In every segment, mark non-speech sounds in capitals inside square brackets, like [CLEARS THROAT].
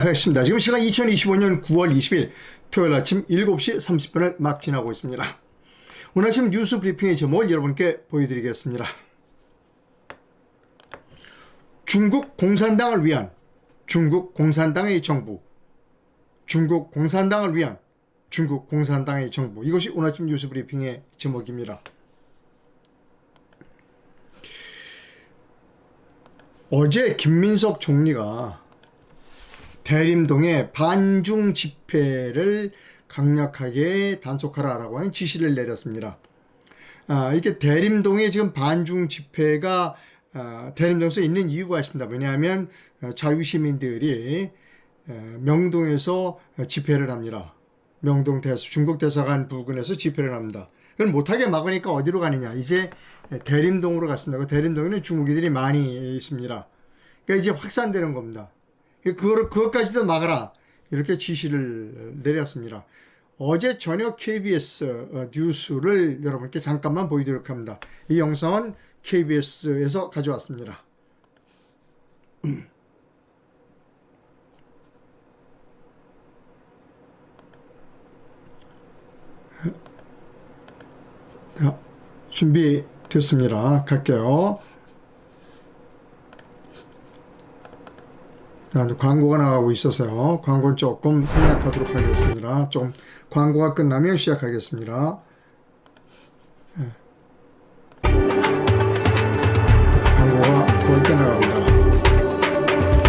하겠습니다. 지금 시간 2025년 9월 20일 토요일 아침 7시 30분을 막 지나고 있습니다. 오늘 아침 뉴스 브리핑의 제목을 여러분께 보여드리겠습니다. 중국 공산당을 위한 중국 공산당의 정부 중국 공산당을 위한 중국 공산당의 정부 이것이 오늘 아침 뉴스 브리핑의 제목입니다. 어제 김민석 총리가 대림동의 반중 집회를 강력하게 단속하라라고 하는 지시를 내렸습니다. 아, 이렇게 대림동에 지금 반중 집회가 아, 대림동에서 있는 이유가 있습니다. 왜냐하면 어, 자유시민들이 에, 명동에서 집회를 합니다. 명동 대사, 중국 대사관 부근에서 집회를 합니다. 그걸 못하게 막으니까 어디로 가느냐? 이제 대림동으로 갔습니다. 그 대림동에는 중국인들이 많이 있습니다. 그러니까 이제 확산되는 겁니다. 그걸, 그것까지도 막아라. 이렇게 지시를 내렸습니다. 어제 저녁 KBS 어, 뉴스를 여러분께 잠깐만 보여드리도록 합니다. 이 영상은 KBS에서 가져왔습니다. 자, 준비됐습니다. 갈게요. 자, 이제 광고가 나가고 있어서요. 광고는 조금 생략하도록 하겠습니다. 좀 광고가 끝나면 시작하겠습니다. 예. 광고가 거의 끝나갑니다.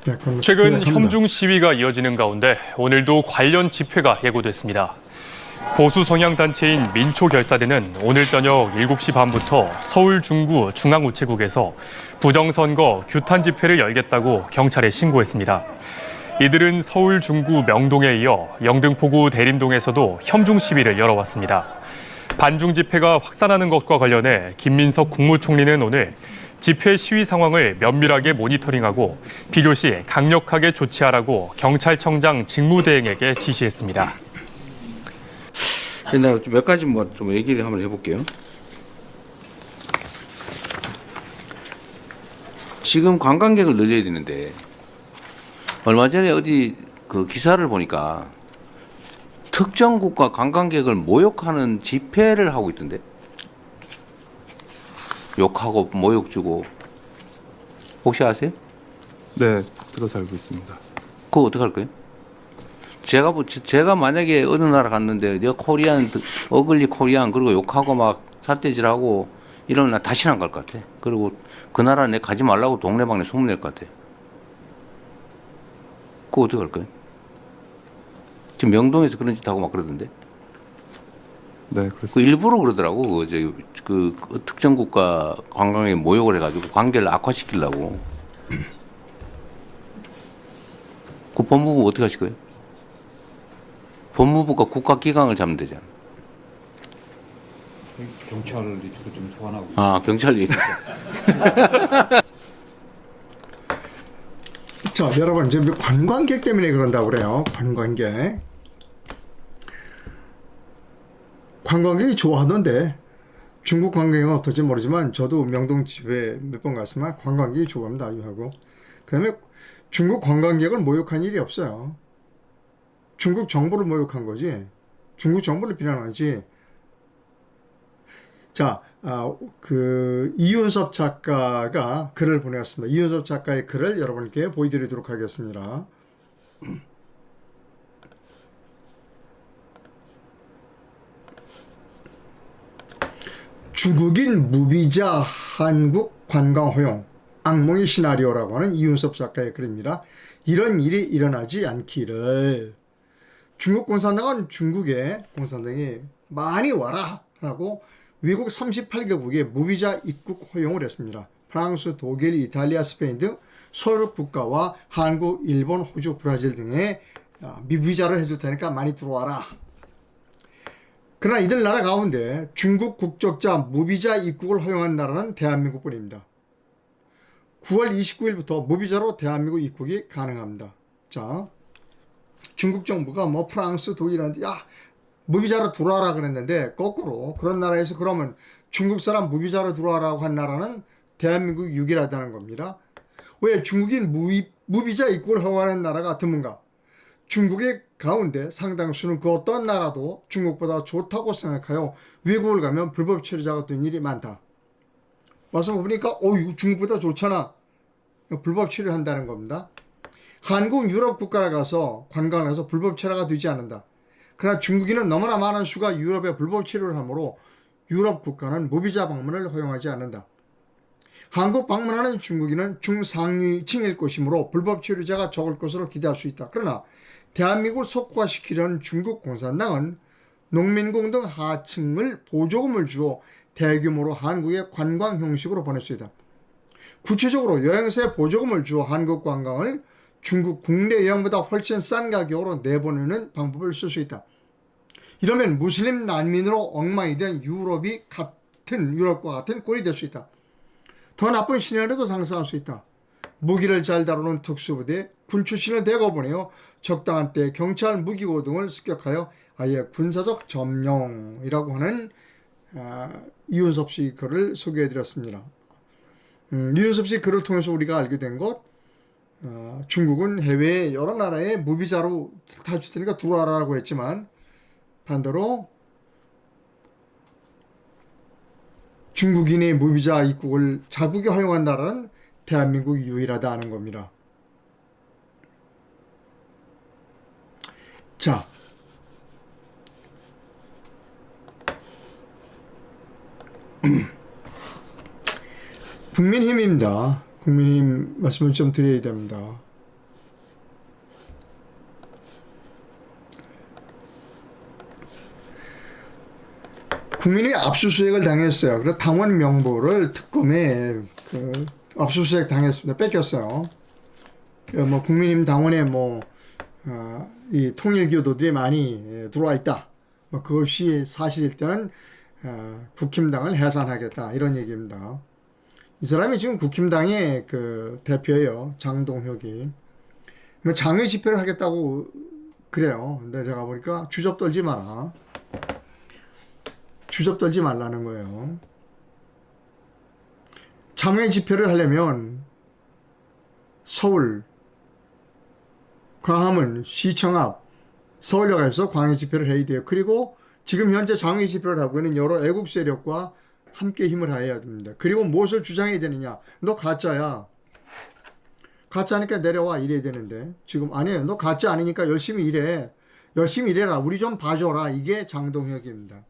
네, 그럼 최근. 혐중 시위가 이어지는 가운데 오늘도 관련 집회가 예고됐습니다. 보수 성향 단체인 민초 결사대는 오늘 저녁 7시 반부터 서울 중구 중앙우체국에서 부정선거 규탄 집회를 열겠다고 경찰에 신고했습니다. 이들은 서울 중구 명동에 이어 영등포구 대림동에서도 혐중 시위를 열어왔습니다. 반중 집회가 확산하는 것과 관련해 김민석 국무총리는 오늘 집회 시위 상황을 면밀하게 모니터링하고 필요시 강력하게 조치하라고 경찰청장 직무대행에게 지시했습니다. 내가 몇 가지 뭐 좀 얘기를 한번 해볼게요. 지금 관광객을 늘려야 되는데 얼마 전에 어디 그 기사를 보니까 특정 국가 관광객을 모욕하는 집회를 하고 있던데 욕하고 모욕 주고 혹시 아세요? 네, 들어서 알고 있습니다. 그거 어떻게 할 거예요? 제가 뭐 제- 제가 만약에 어느 나라 갔는데 내가 코리안 어글리 코리안 그리고 욕하고 막 삿대질하고 이러면 나 다시는 안 갈 것 같아. 그리고 그 나라 내 가지 말라고 동네방네 소문낼 것 같아. 그거 어떻게 할 거예요? 지금 명동에서 그런 짓 하고 막 그러던데. 네, 그 그렇습니다. 일부러 그러더라고. 그, 저, 그, 그 특정 국가 관광에 모욕을 해가지고 관계를 악화시키려고. [CLEARS THROAT] 그 법무부 어떻게 하실 거예요? 법무부가 국가기강을 잡으면 되잖아. 경찰을 주로 좀 소환하고 아, 경찰이. [LAUGHS] 자, 여러분, 지금 관광객 때문에 그런다고 그래요. 관광객. 관광객이 좋아하던데, 중국 관광객은 어떨지 모르지만, 저도 명동 집에 몇 번 갔으면 관광객이 좋아합니다, 하고. 그 다음에 중국 관광객을 모욕한 일이 없어요. 중국 정부를 모욕한 거지. 중국 정부를 비난하지. 자, 아, 그 이윤섭 작가가 글을 보내왔습니다. 이윤섭 작가의 글을 여러분께 보여드리도록 하겠습니다. 중국인 무비자 한국 관광 허용 악몽의 시나리오라고 하는 이윤섭 작가의 글입니다. 이런 일이 일어나지 않기를 중국 공산당은 중국에 공산당이 많이 와라 라고 외국 38개국에 무비자 입국 허용을 했습니다. 프랑스, 독일, 이탈리아, 스페인 등 서유럽 국가와 한국, 일본, 호주, 브라질 등에 아, 미비자를 해줄 테니까 많이 들어와라. 그러나 이들 나라 가운데 중국 국적자 무비자 입국을 허용한 나라는 대한민국뿐입니다. 9월 29일부터 무비자로 대한민국 입국이 가능합니다. 자, 중국 정부가 뭐 프랑스, 독일한테 야 무비자로 들어와라 그랬는데 거꾸로 그런 나라에서 그러면 중국 사람 무비자로 들어와라고 한 나라는 대한민국 유일하다는 겁니다. 왜 중국인 무비, 무비자 입국을 허용하는 나라가 드문가? 중국의 가운데 상당수는 그 어떤 나라도 중국보다 좋다고 생각하여 외국을 가면 불법 체류자가 된 일이 많다. 와서 보니까 어 이거 중국보다 좋잖아. 불법 체류한다는 겁니다. 한국 유럽 국가를 가서 관광을 해서 불법 체류가 되지 않는다. 그러나 중국인은 너무나 많은 수가 유럽에 불법 체류를 하므로 유럽 국가는 무비자 방문을 허용하지 않는다. 한국 방문하는 중국인은 중상위층일 것이므로 불법 체류자가 적을 것으로 기대할 수 있다. 그러나 대한민국을 속과시키려는 중국 공산당은 농민공 등 하층을 보조금을 주어 대규모로 한국에 관광 형식으로 보낼 수 있다. 구체적으로 여행사에 보조금을 주어 한국 관광을 중국 국내 여행보다 훨씬 싼 가격으로 내보내는 방법을 쓸 수 있다. 이러면 무슬림 난민으로 엉망이 된 유럽이 같은 유럽과 같은 꼴이 될 수 있다. 더 나쁜 시나리오도 상상할 수 있다. 무기를 잘 다루는 특수부대, 군 출신을 대거 보내어 적당한 때 경찰 무기고 등을 습격하여 아예 군사적 점령이라고 하는 아, 이윤섭 씨 글을 소개해드렸습니다. 음, 이윤섭 씨 글을 통해서 우리가 알게 된 것, 어, 중국은 해외 여러 나라에 무비자로 탈출되니까 들어와라라고 했지만 반대로 중국인의 무비자 입국을 자국에 허용한 나라는 대한민국이 유일하다는 겁니다. 자, [CLEARS THROAT] 국민힘입니다. 국민힘 말씀을 좀 드려야 됩니다. 국민이 압수수색을 당했어요. 그래서 당원 명부를 특검에 그 압수수색 당했습니다. 뺏겼어요. 그뭐 국민힘 당원에 뭐, 어, 이 통일교도들이 많이 예, 들어와 있다. 뭐 그것이 사실일 때는 어, 국힘당을 해산하겠다. 이런 얘기입니다. 이 사람이 지금 국힘당의 그 대표예요. 장동혁이. 뭐 장외 집회를 하겠다고 그래요. 근데 제가 보니까 주접 떨지 마라. 주접 떨지 말라는 거예요. 장외 집회를 하려면 서울, 광화문, 시청 앞, 서울역 에서 광해 집회를 해야 돼요. 그리고 지금 현재 장외 집회를 하고 있는 여러 애국 세력과 함께 힘을 해야 됩니다. 그리고 무엇을 주장해야 되느냐? 너 가짜야. 가짜니까 내려와 이래야 되는데 지금 아니에요. 너 가짜 아니니까 열심히 일해. 열심히 일해라. 우리 좀 봐줘라. 이게 장동혁입니다.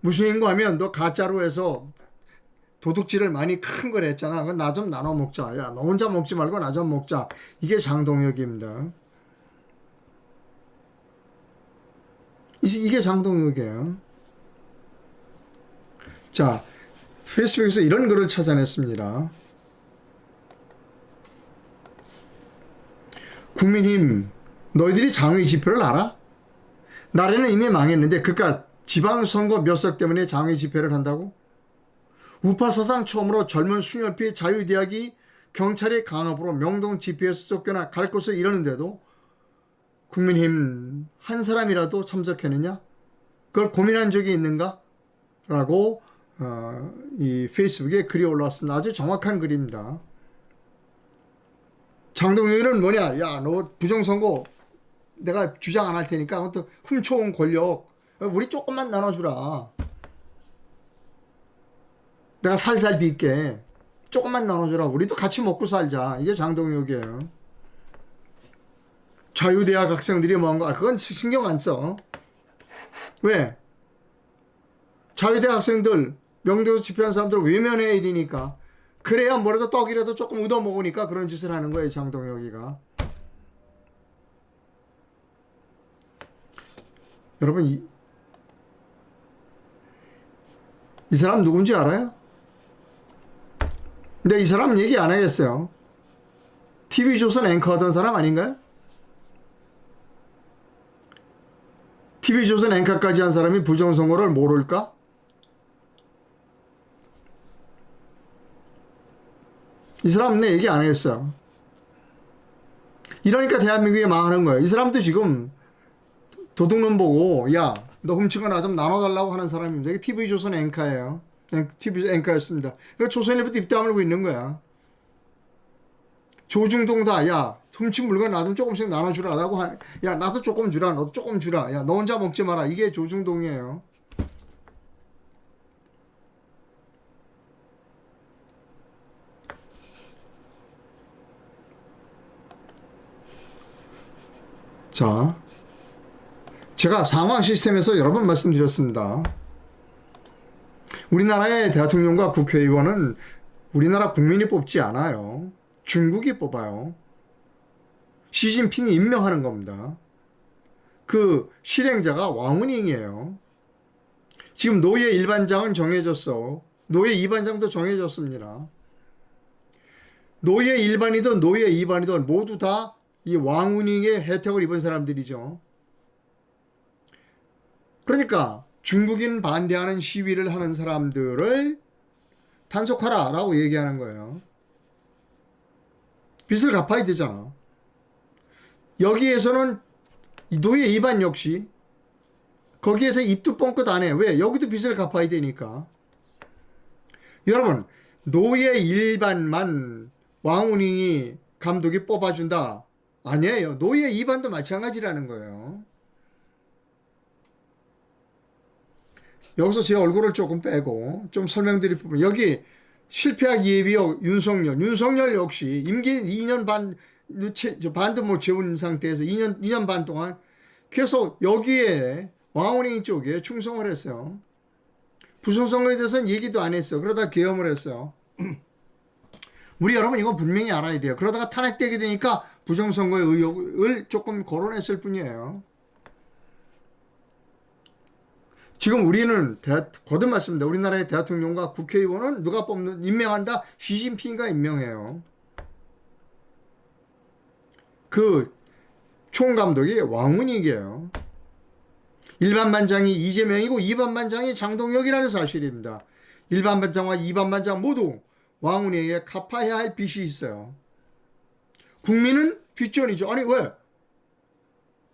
무슨 인구하면 너 가짜로 해서 도둑질을 많이 큰 걸 했잖아. 그건 나좀 나눠 먹자. 야, 너 혼자 먹지 말고 나 좀 먹자. 이게 장동혁입니다. 이- 이게 장동혁이에요. 자, 페이스북에서 이런 글을 찾아냈습니다. 국민힘, 너희들이 장외 집회를 알아? 나라는 이미 망했는데 그깟 지방선거 몇 석 때문에 장외 집회를 한다고? 우파 사상 처음으로 젊은 수녀피 자유대학이 경찰의 강압으로 명동 집회에서 쫓겨나 갈 곳을 잃었는데도 국민힘 한 사람이라도 참석했느냐? 그걸 고민한 적이 있는가? 라고 어, 이 페이스북에 글이 올라왔습니다. 아주 정확한 글입니다. 장동혁은 뭐냐? 야, 너 부정선거 내가 주장 안 할 테니까 그것도 훔쳐온 권력 우리 조금만 나눠주라. 내가 살살 빌게. 조금만 나눠주라. 우리도 같이 먹고 살자. 이게 장동혁이에요. 자유대학 학생들이 뭔가 그건 신경 안 써. 왜? 자유대 학생들 명도 집회한 사람들 외면해야 되니까 그래야 뭐라도 떡이라도 조금 얻어 먹으니까 그런 짓을 하는 거예요 장동혁이가 여러분 이, 이 사람 누군지 알아요? 근데 이 사람 얘기 안 하겠어요 TV조선 앵커 하던 사람 아닌가요? TV조선 앵커까지 한 사람이 부정선거를 모를까? 이 사람 내 얘기 안 했어요. 이러니까 대한민국이 망하는 거예요. 이 사람도 지금 도둑놈 보고 야 너 훔친 거나 좀 나눠달라고 하는 사람입니다. 이게 TV조선 앵커예요. TV 앵커였습니다. 그러니까 조선일보도 입 다물고 있는 거야. 조중동다. 야, 훔친 물건 나도 조금씩 나눠주라라고 하, 야, 나도 조금 주라. 너도 조금 주라. 야, 너 혼자 먹지 마라. 이게 조중동이에요. 자, 제가 상황 시스템에서 여러 번 말씀드렸습니다. 우리나라의 대통령과 국회의원은 우리나라 국민이 뽑지 않아요. 중국이 뽑아요. 시진핑이 임명하는 겁니다. 그 실행자가 왕은잉이에요. 지금 노예 일반장은 정해졌어. 노예 이반장도 정해졌습니다. 노예 일반이든 노예 이반이든 모두 다 이 왕은잉의 혜택을 입은 사람들이죠. 그러니까 중국인 반대하는 시위를 하는 사람들을 단속하라 라고 얘기하는 거예요. 빚을 갚아야 되잖아. 여기에서는 이 노예 이반 역시 거기에서 입도 뻥끗 안 해. 왜? 여기도 빚을 갚아야 되니까. 여러분, 노예 일반만 왕운잉이 감독이 뽑아준다. 아니에요. 노예 이반도 마찬가지라는 거예요. 여기서 제 얼굴을 조금 빼고 좀 설명드릴 부분. 여기 실패학 예비역 윤석열. 윤석열 역시 임기 2년 반, 반도 못 채운 상태에서 2년, 2년 반 동안 계속 여기에 왕원행 쪽에 충성을 했어요. 부승선거에 대해서는 얘기도 안 했어. 그러다 계엄을 했어요. [CLEARS THROAT] 우리 여러분 이거 분명히 알아야 돼요. 그러다가 탄핵되게 되니까 부정선거의 의혹을 조금 거론했을 뿐이에요. 지금 우리는 대, 거듭 말씀입니다. 우리나라의 대통령과 국회의원은 누가 뽑는 임명한다? 시진핑이가 임명해요. 그 총감독이 왕문익이에요. 일반 반장이 이재명이고 이반 반장이 장동혁이라는 사실입니다. 일반 반장과 이반 반장 모두 왕운에게 갚아야 할 빚이 있어요. 국민은 뒷전이죠. 아니 왜?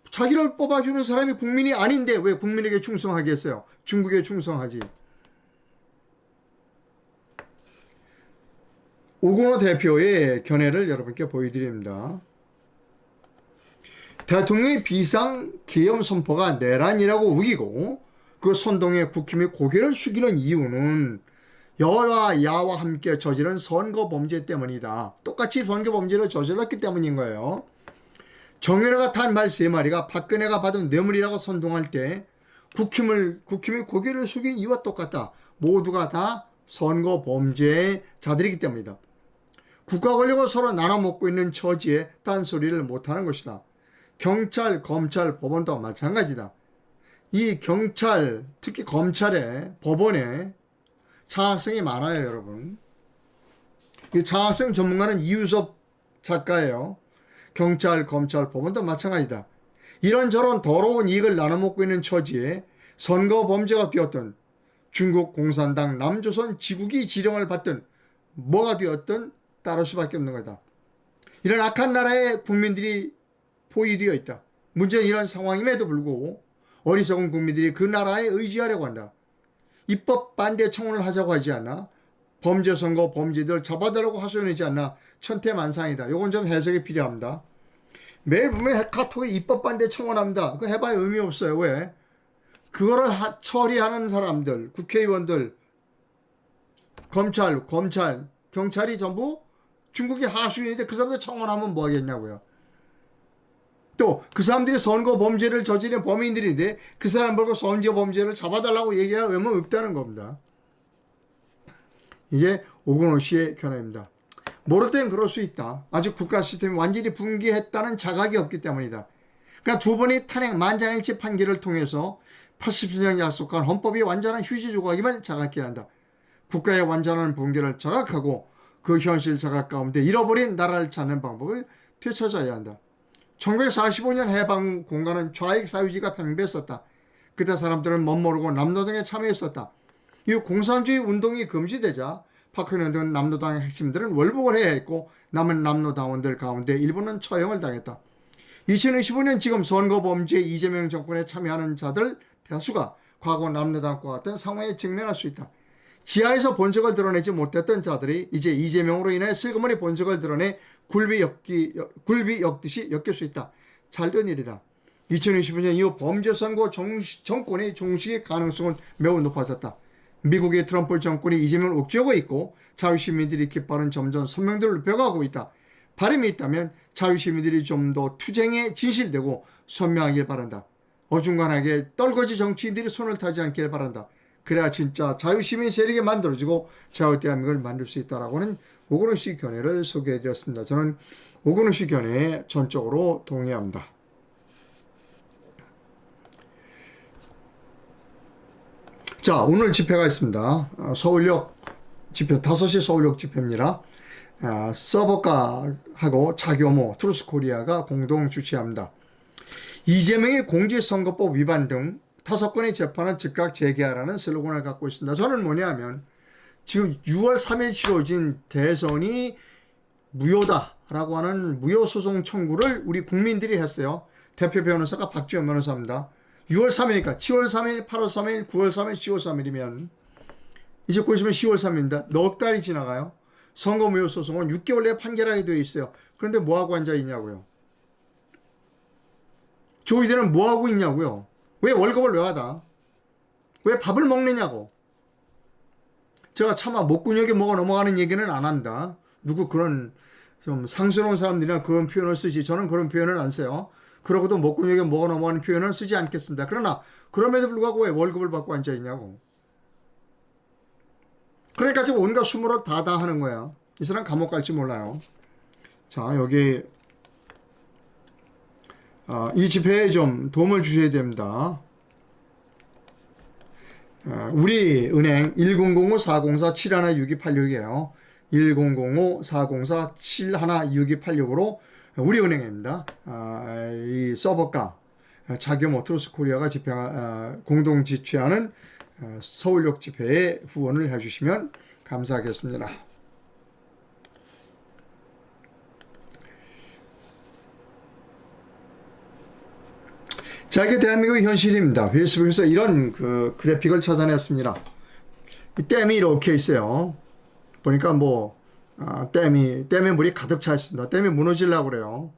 자기를 뽑아주는 사람이 국민이 아닌데 왜 국민에게 충성하겠어요? 중국에 충성하지. 오건호 대표의 견해를 여러분께 보여드립니다. 대통령의 비상 계엄 선포가 내란이라고 우기고 그 선동에 국힘이 고개를 숙이는 이유는 여와 야와 함께 저지른 선거 범죄 때문이다. 똑같이 선거 범죄를 저질렀기 때문인 거예요. 정윤회가 탄 말 세 마리가 박근혜가 받은 뇌물이라고 선동할 때 국힘을 국힘이 고개를 숙인 이유와 똑같다. 모두가 다 선거 범죄의 자들이기 때문이다. 국가 권력을 서로 나눠 먹고 있는 처지에 딴소리를 못하는 것이다. 경찰, 검찰, 법원도 마찬가지다. 이 경찰, 특히 검찰에, 법원에 장학생이 많아요, 여러분. 이 장학생 전문가는 이유섭 작가예요. 경찰, 검찰, 법원도 마찬가지다. 이런저런 더러운 이익을 나눠먹고 있는 처지에 선거 범죄가 되었던 중국 공산당 남조선 지국이 지령을 받든 뭐가 되었든 따를 수밖에 없는 거다. 이런 악한 나라의 국민들이 포위되어 있다. 문제는 이런 상황임에도 불구하고 어리석은 국민들이 그 나라에 의지하려고 한다. 입법 반대 청원을 하자고 하지 않나? 범죄 선거 범죄들 잡아달라고 하소연하지 않나? 천태만상이다. 요건 좀 해석이 필요합니다. 매일 보면 카톡에 입법 반대 청원합니다. 그거 해봐야 의미 없어요. 왜? 그거를 하, 처리하는 사람들, 국회의원들, 검찰, 검찰, 경찰이 전부 중국의 하수인인데 그 사람들 청원하면 뭐 하겠냐고요. 또 그 사람들이 선거 범죄를 저지른 범인들인데 그 사람 보고 선거 범죄를 잡아달라고 얘기할 의무 없다는 겁니다. 이게 오건호 씨의 견해입니다. 모를 땐 그럴 수 있다. 아직 국가 시스템이 완전히 붕괴했다는 자각이 없기 때문이다. 그러니까 두 번의 탄핵 만장일치 판결을 통해서 80년 약속한 헌법이 완전한 휴지 조각임을 자각해야 한다. 국가의 완전한 붕괴를 자각하고 그 현실 자각 가운데 잃어버린 나라를 찾는 방법을 되찾아야 한다. 1945년 해방 공간은 좌익 사유지가 팽배했었다. 그때 사람들은 멋모르고 남노동에 참여했었다. 이 공산주의 운동이 금지되자 박근혜 등 남노당의 핵심들은 월북을 해야 했고 남은 남노당원들 가운데 일부는 처형을 당했다. 2025년 지금 선거범죄 이재명 정권에 참여하는 자들 대다수가 과거 남노당과 같은 상황에 직면할 수 있다. 지하에서 본색을 드러내지 못했던 자들이 이제 이재명으로 인해 슬그머니 본색을 드러내 굴비 엮기, 역- 굴비 엮듯이 엮일 수 있다. 잘된 일이다. 2025년 이후 범죄 정, 정권의 종식의 가능성은 매우 높아졌다. 미국의 트럼프 정권이 이재명을 옥죄고 있고 자유시민들이 깃발은 점점 선명도를 높여가고 있다. 바람이 있다면 자유시민들이 좀 더 투쟁에 진실되고 선명하길 바란다. 어중간하게 떨거지 정치인들이 손을 타지 않길 바란다. 그래야 진짜 자유시민 세력이 만들어지고 자유대한민국을 만들 수 있다라고 하는 오건우 씨 견해를 소개해드렸습니다. 저는 오건우 씨 견해에 전적으로 동의합니다. 자, 오늘 집회가 있습니다. 어, 서울역 집회, 5시 서울역 집회입니다. 아, 서버가하고 자교모 트루스코리아가 공동 주최합니다. 이재명의 공직선거법 위반 등 다섯 건의 재판을 즉각 재개하라는 슬로건을 갖고 있습니다. 저는 뭐냐면 지금 6월 3일 치러진 대선이 무효다라고 하는 무효소송 청구를 우리 국민들이 했어요. 대표 변호사가 박지원 변호사입니다. 6월 3일이니까 7월 3일, 8월 3일, 9월 3일, 10월 3일이면 이제 곧 있으면 10월 3일입니다. 넉 달이 지나가요. 선거 무효 소송은 6개월 내에 판결하게 되어 있어요. 그런데 뭐하고 앉아 있냐고요. 조이들은 뭐하고 있냐고요. 왜 월급을 왜 하다? 왜 밥을 먹느냐고. 제가 차마 목구멍에 뭐가 넘어가는 얘기는 안 한다. 누구 그런 좀 상스러운 사람들이나 그런 표현을 쓰지. 저는 그런 표현을 안 써요. 그러고도 목구멍에 뭐가 넘어가는 표현을 쓰지 않겠습니다. 그러나 그럼에도 불구하고 왜 월급을 받고 앉아 있냐고. 그러니까 지금 온갖 수모를 다다 하는 거야. 이 사람 감옥 갈지 몰라요. 자, 여기 아, 이 집회에 좀 도움을 주셔야 됩니다. 아, 우리 은행 1005-404-716286이에요. 1005-404-716286으로 우리 은행입니다. 아, 이 서버가 자교 모 트루스 코리아가 집회 아, 공동 지취하는 아, 서울역 집회에 후원을 해주시면 감사하겠습니다. 자, 이게 대한민국의 현실입니다. 페이스북에서 이런 그 그래픽을 찾아냈습니다. 이 댐이 이렇게 있어요. 보니까 뭐, 아, 댐이, 댐에 물이 가득 차 있습니다. 댐이 무너지려고 그래요.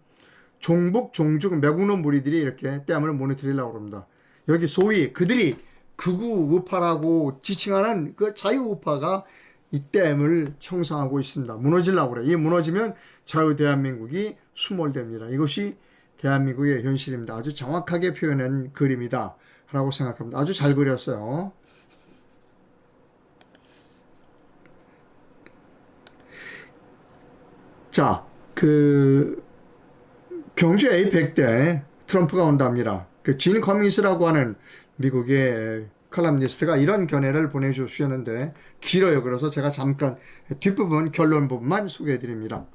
종북, 종죽, 매국노 무리들이 이렇게 댐을 무너뜨리려고 합니다. 여기 소위 그들이 극우 우파라고 지칭하는 그 자유 우파가 이 댐을 형성하고 있습니다. 무너지려고 그래요. 이 무너지면 자유 대한민국이 수몰됩니다. 이것이 대한민국의 현실입니다. 아주 정확하게 표현한 그림이다. 라고 생각합니다. 아주 잘 그렸어요. 자, 그, 경주 에이펙 때 트럼프가 온답니다. 그진 커밍스라고 하는 미국의 칼럼니스트가 이런 견해를 보내주셨는데 길어요. 그래서 제가 잠깐 뒷부분 결론 부분만 소개해 드립니다.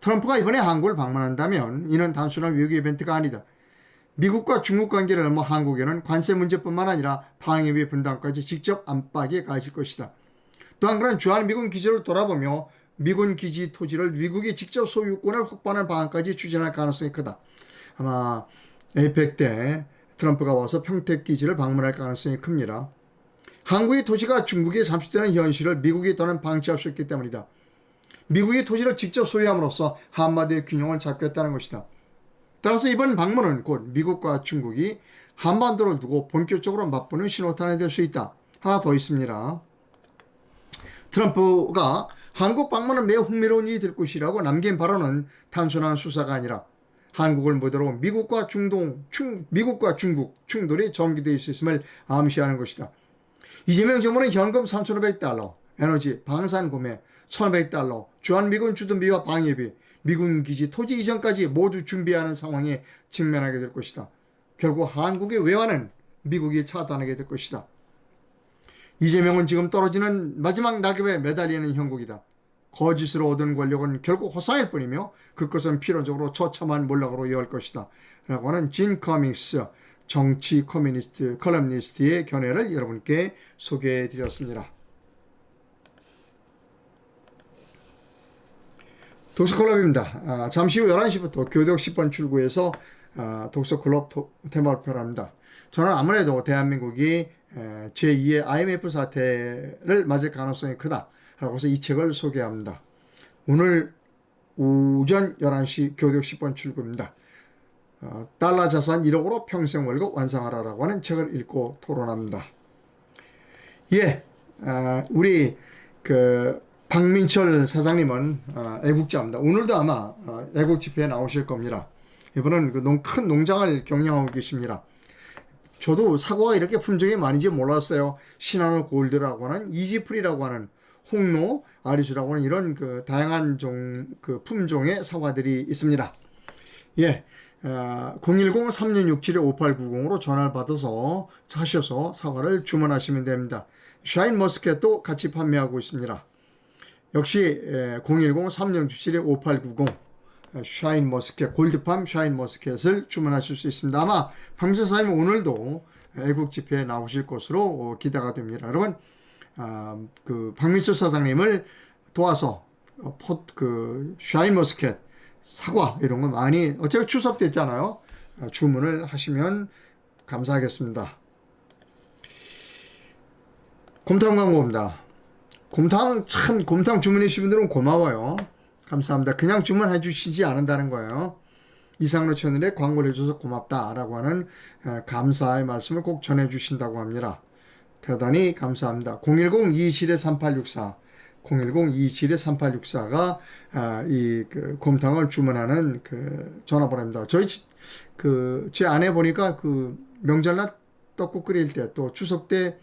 트럼프가 이번에 한국을 방문한다면 이는 단순한 외교 이벤트가 아니다. 미국과 중국 관계를 넘어 한국에는 관세 문제뿐만 아니라 방위비 분담까지 직접 안팎에 가실 것이다. 또한 그런 주한미군 기지를 돌아보며 미군 기지 토지를 미국이 직접 소유권을 확보하는 방안까지 추진할 가능성이 크다. 아마 에이펙 때 트럼프가 와서 평택 기지를 방문할 가능성이 큽니다. 한국의 토지가 중국에 잠식되는 현실을 미국이 더는 방치할 수 있기 때문이다. 미국이 토지를 직접 소유함으로써 한반도의 균형을 잡겠다는 것이다. 따라서 이번 방문은 곧 미국과 중국이 한반도를 두고 본격적으로 맞붙는 신호탄이 될 수 있다. 하나 더 있습니다. 트럼프가 한국 방문은 매우 흥미로운 일이 될 것이라고 남긴 발언은 단순한 수사가 아니라 한국을 모델로 미국과 중동, 충, 미국과 중국 충돌이 전개되어 있음을 암시하는 것이다. 이재명 정부는 현금 3,500달러, 에너지, 방산 구매 1,500달러, 주한미군 주둔비와 방위비, 미군 기지 토지 이전까지 모두 준비하는 상황에 직면하게 될 것이다. 결국 한국의 외환은 미국이 차단하게 될 것이다. 이재명은 지금 떨어지는 마지막 낙엽에 매달리는 형국이다. 거짓으로 얻은 권력은 결국 호상일 뿐이며 그것은 필연적으로 처참한 몰락으로 이어갈 것이다. 라고 하는 진 커밍스 정치 커뮤니스트 컬럼니스트의 견해를 여러분께 소개해 드렸습니다. 독서클럽입니다. 아, 잠시 후 11시부터 교대역 10번 출구에서 아, 독서클럽 토, 테마 발표를 합니다. 저는 아무래도 대한민국이 에, 제2의 IMF 사태를 맞을 가능성이 크다라고 해서 이 책을 소개합니다. 오늘 오전 11시 교육 10번 출구입니다. 어, 달러 자산 1억으로 평생 월급 완성하라라고 하는 책을 읽고 토론합니다. 예, 아, 우리 그 박민철 사장님은 어, 애국자입니다. 오늘도 아마 어, 애국 집회에 나오실 겁니다. 이분은 그 농, 큰 농장을 경영하고 계십니다. 저도 사과가 이렇게 품종이 많은지 몰랐어요. 시나노 골드라고 하는 이지풀이라고 하는 홍로, 아리수라고 하는 이런 그 다양한 종, 그 품종의 사과들이 있습니다. 예. 어, 010-3667-5890으로 전화를 받아서 하셔서 사과를 주문하시면 됩니다. 샤인 머스켓도 같이 판매하고 있습니다. 역시 010-3667-5890 샤인 머스켓 골드팜 샤인 머스켓을 주문하실 수 있습니다. 아마 방송사님 오늘도 애국 집회에 나오실 것으로 어, 기대가 됩니다. 여러분 아, 그 박민철 사장님을 도와서 어, 포, 그 샤인 머스켓 사과 이런 거 많이 어차피 추석 됐잖아요. 어, 주문을 하시면 감사하겠습니다. 곰탕 광고입니다. 곰탕 참 곰탕 주문해 주신 분들은 고마워요. 감사합니다. 그냥 주문해 주시지 않는다는 거예요. 이상로 채널에 광고를 해줘서 고맙다라고 하는 에, 감사의 말씀을 꼭 전해 주신다고 합니다. 대단히 감사합니다. 010-227-3864 010-227-3864가 아, 이그 곰탕을 주문하는 그 전화번호입니다. 저희 그제 아내 보니까 그 명절날 떡국 끓일 때 또 추석 때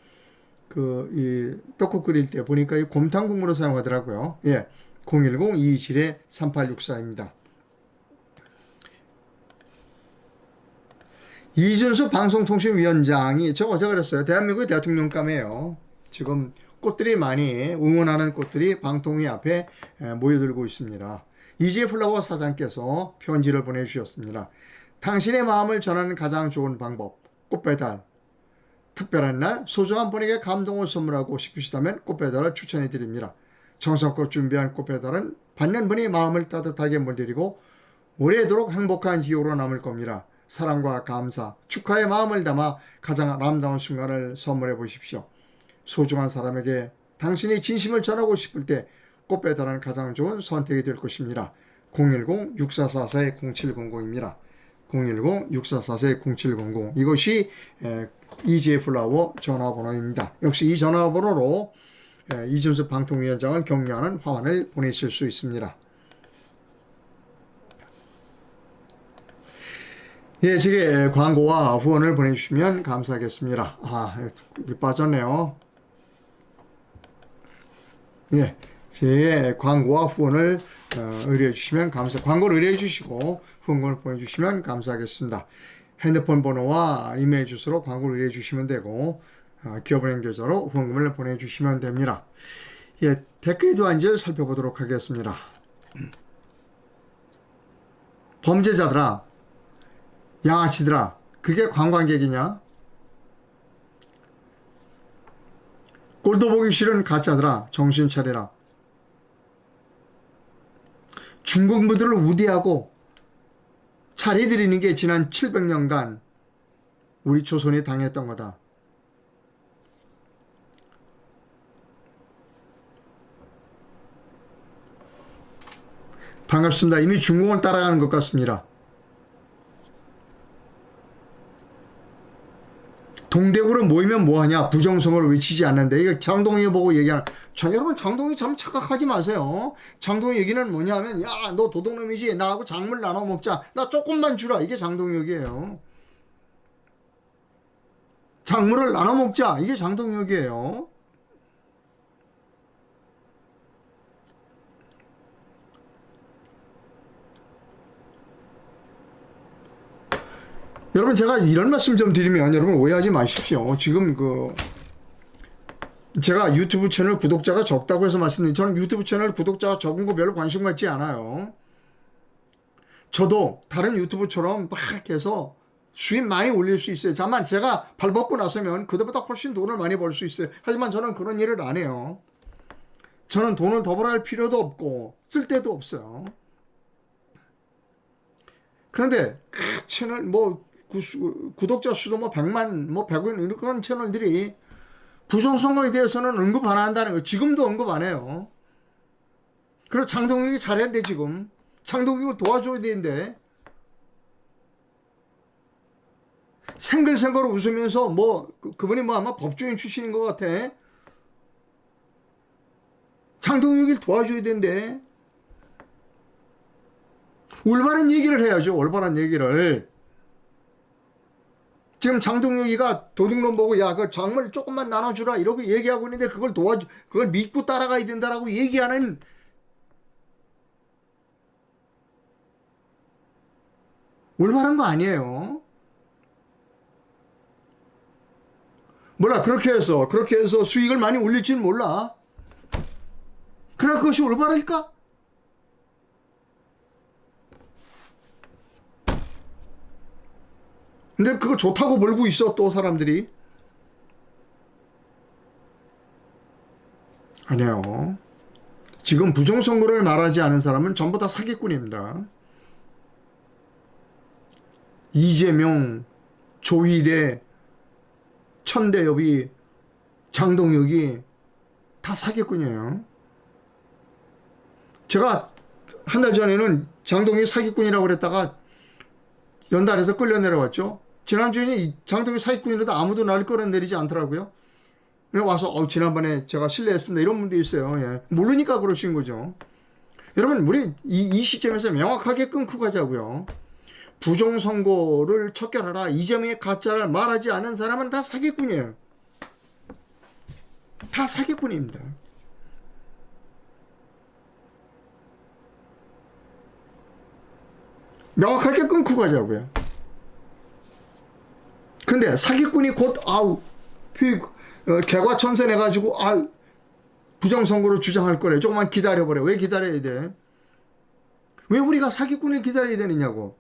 그 이 떡국 끓일 때 보니까 이 곰탕 국물을 사용하더라고요. 예. 010-227-3864입니다. 이준수 방송통신위원장이 저 어제 그랬어요. 대한민국의 대통령감이에요. 지금 꽃들이 많이 응원하는 꽃들이 방통위 앞에 에, 모여들고 있습니다. 이지혜 플라워 사장께서 편지를 보내주셨습니다. 당신의 마음을 전하는 가장 좋은 방법 꽃배달 특별한 날 소중한 분에게 감동을 선물하고 싶으시다면 꽃배달을 추천해 드립니다. 정성껏 준비한 꽃배달은 받는 분이 마음을 따뜻하게 물들이고 오래도록 행복한 기억으로 남을 겁니다. 사랑과 감사, 축하의 마음을 담아 가장 아름다운 순간을 선물해 보십시오. 소중한 사람에게 당신이 진심을 전하고 싶을 때 꽃배달은 가장 좋은 선택이 될 것입니다. 010-6444-0700입니다. 010-6444-0700 이것이 이지의 플라워 전화번호입니다. 역시 이 전화번호로 에, 이준수 방통위원장을 격려하는 화환을 보내실 수 있습니다. 예, 지금 광고와 후원을 보내주시면 감사하겠습니다. 아, 빠졌네요. 예, 제 광고와 후원을 어, 의뢰해 주시면 감사, 광고를 의뢰해 주시고 후원을 보내주시면 감사하겠습니다. 핸드폰 번호와 이메일 주소로 광고를 의뢰해 주시면 되고 어, 기업은행 계좌로 후원금을 보내주시면 됩니다. 예, 댓글 도안지를 살펴보도록 하겠습니다. 범죄자들아, 양아치들아, 그게 관광객이냐? 꼴도 보기 싫은 가짜들아, 정신 차리라. 중국무들을 우대하고 차례드리는 게 지난 700년간 우리 조선이 당했던 거다. 반갑습니다. 이미 중국을 따라가는 것 같습니다. 동대구로 모이면 뭐하냐? 부정성어를 외치지 않는데. 이거 장동희 보고 얘기하는 자 여러분 장동희 참 착각하지 마세요. 장동희 얘기는 뭐냐면 야 너 도둑놈이지? 나하고 작물 나눠 먹자. 나 조금만 주라. 이게 장동희 얘기예요. 작물을 나눠 먹자. 이게 장동희 얘기예요 여러분 제가 이런 말씀 좀 드리면 여러분 오해하지 마십시오. 지금 그 제가 유튜브 채널 구독자가 적다고 해서 말씀드린 저는 유튜브 채널 구독자가 적은 거 별로 관심 갖지 않아요. 저도 다른 유튜브처럼 막 해서 수입 많이 올릴 수 있어요. 다만 제가 발벗고 나서면 그들보다 훨씬 돈을 많이 벌 수 있어요. 하지만 저는 그런 일을 안 해요. 저는 돈을 더 벌어야 할 필요도 없고 쓸 데도 없어요. 그런데 그 채널 뭐 구, 구독자 수도 뭐 100만 뭐 100원 이런 채널들이 부정선거에 대해서는 언급 안 한다는 거 지금도 언급 안 해요. 그리고 장동혁이 잘했는데 지금 장동익을 도와줘야 되는데 생글생글 웃으면서 뭐 그- 그분이 뭐 아마 법조인 출신인 것 같아. 장동익을 도와줘야 되는데 올바른 얘기를 해야죠. 올바른 얘기를. 지금 장동혁이가 도둑놈 보고 야그 작물 조금만 나눠주라 이러고 얘기하고 있는데 그걸 도와주 그걸 믿고 따라가야 된다라고 얘기하는 올바른 거 아니에요. 몰라 그렇게 해서 그렇게 해서 수익을 많이 올릴지는 몰라. 그러나 그것이 올바를까? 근데 그거 좋다고 몰고 있어 또 사람들이. 아니에요. 지금 부정선거를 말하지 않은 사람은 전부 다 사기꾼입니다. 이재명 조희대 천대엽이 장동혁이 다 사기꾼이에요. 제가 한 달 전에는 장동혁이 사기꾼이라고 그랬다가 연달아서 끌려 내려왔죠. 지난주에는 이 장동희 사기꾼이라도 아무도 나를 끌어내리지 않더라고요. 그냥 와서 어, 지난번에 제가 실례했습니다. 이런 분도 있어요. 예. 모르니까 그러신 거죠. 여러분 우리 이, 이 시점에서 명확하게 끊고 가자고요. 부정 선거를 척결하라. 이재명의 가짜를 말하지 않은 사람은 다 사기꾼이에요. 다 사기꾼입니다. 명확하게 끊고 가자고요. 근데 사기꾼이 곧 아우 휘- 어, 개과천선 해 가지고 아 부정선거로 주장할 거래. 조금만 기다려보래. 왜 기다려야 돼? 왜 우리가 사기꾼을 기다려야 되느냐고.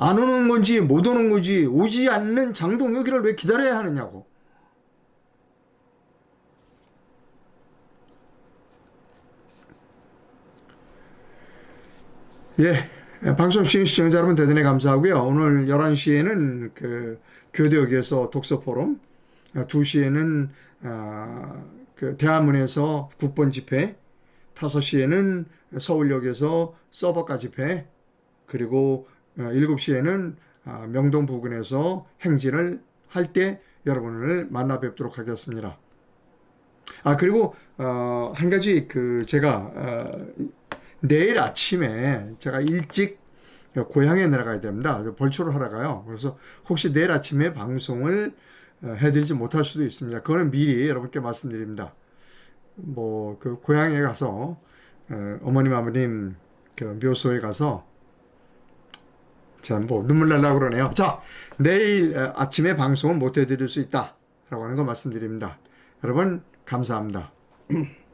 안 오는 건지 못 오는 건지 오지 않는 장동혁이를 왜 기다려야 하느냐고. 예. 방송 시청 시청자 여러분 대단히 감사하고요. 오늘 11시에는 그 교대역에서 독서 포럼, 2시에는 아, 그 대한문에서 국번 집회, 5시에는 서울역에서 서버가 집회, 그리고 7시에는 아, 명동 부근에서 행진을 할 때 여러분을 만나 뵙도록 하겠습니다. 아 그리고 어, 한 가지 그 제가 어, 내일 아침에 제가 일찍 고향에 내려가야 됩니다. 벌초를 하러 가요. 그래서 혹시 내일 아침에 방송을 어, 해드리지 못할 수도 있습니다. 그거는 미리 여러분께 말씀드립니다. 뭐 그 고향에 가서 어, 어머님 아버님 그 묘소에 가서 자, 뭐 눈물 날라 그러네요. 자, 내일 어, 아침에 방송은 못 해드릴 수 있다 라고 하는 거 말씀드립니다. 여러분 감사합니다. [CLEARS THROAT]